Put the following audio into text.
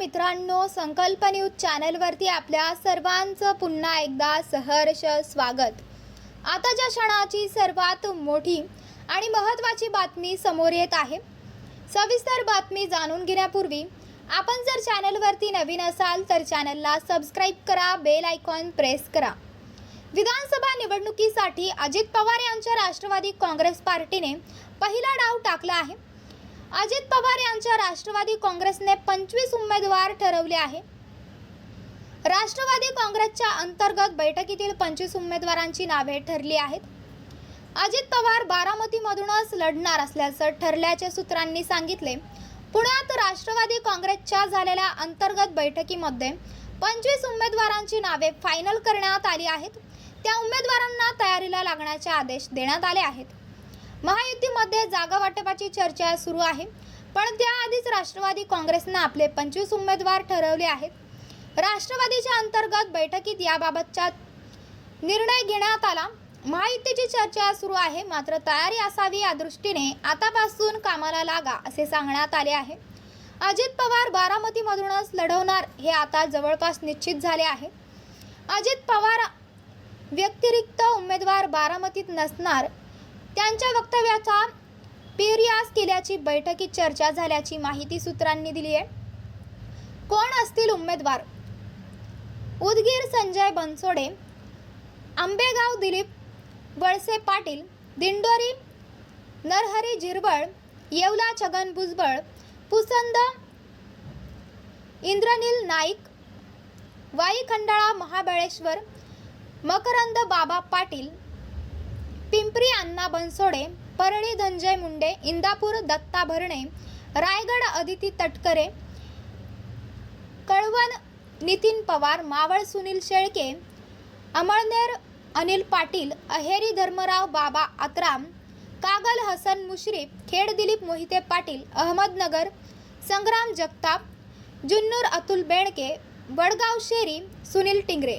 मित्रांनो संकल्प न्यूज चॅनलवरती आपल्या सर्वांचं पुन्हा एकदा सहर्ष स्वागत. आताच्या क्षणाची सर्वात मोठी आणि महत्त्वाची बातमी समोर येत आहे सविस्तर बातमी जाणून घेण्यापूर्वी आपण जर चॅनलवरती नवीन असाल तर चॅनलला सबस्क्राईब करा बेल आयकॉन प्रेस करा. विधानसभा निवडणुकीसाठी अजित पवार यांच्या राष्ट्रवादी काँग्रेस पार्टीने पहिला डाव टाकला आहे. अजित पवार यांच्या राष्ट्रवादी काँग्रेसने पंचवीस उमेदवार ठरवले आहे. राष्ट्रवादी काँग्रेसच्या अंतर्गत बैठकीतील पंचवीस उमेदवारांची नावे ठरली आहेत. अजित पवार बारामतीमधूनच लढणार असल्याचं ठरल्याचे सूत्रांनी सांगितले. पुण्यात राष्ट्रवादी काँग्रेसच्या झालेल्या अंतर्गत बैठकीमध्ये पंचवीस उमेदवारांची नावे फायनल करण्यात आली आहेत. त्या उमेदवारांना तयारीला लागण्याचे आदेश देण्यात आले आहेत. महायुतीमध्ये जागा वाटपाची चर्चा सुरू आहे. पण त्याआधीच राष्ट्रवादी काँग्रेसनं आपले पंचवीस उमेदवार ठरवले आहेत. राष्ट्रवादीच्या अंतर्गत बैठकीत याबाबतचा निर्णय घेण्यात आला. महायुतीची चर्चा सुरू आहे. मात्र तयारी असावी या दृष्टीने आतापासून कामाला लागा असे सांगण्यात आले आहे. अजित पवार बारामतीमधूनच लढवणार हे आता जवळपास निश्चित झाले आहे. अजित पवार व्यतिरिक्त उमेदवार बारामतीत नसणार त्यांच्या वक्तव्याचा पेरियास केल्याची बैठकीत चर्चा झाल्याची माहिती सूत्रांनी दिली आहे. कोण असतील उमेदवार? उदगीर संजय बनसोडे आंबेगाव दिलीप वळसे पाटील दिंडोरी नरहरी झिरवळ येवला छगन भुजबळ पुसंद इंद्रनील नाईक वाई खंडाळा महाबळेश्वर मकरंद बाबा पाटील पिंपरी अण्णा बनसोडे परळी धनंजय मुंडे इंदापूर दत्ता भरणे रायगड अदिती तटकरे कळवण नितीन पवार मावळ सुनील शेळके अमळनेर अनिल पाटील अहेरी धर्मराव बाबा आत्राम कागल हसन मुश्रीफ खेड दिलीप मोहिते पाटील अहमदनगर संग्राम जगताप जुन्नूर अतुल बेडके वडगाव शेरी सुनील टिंगरे.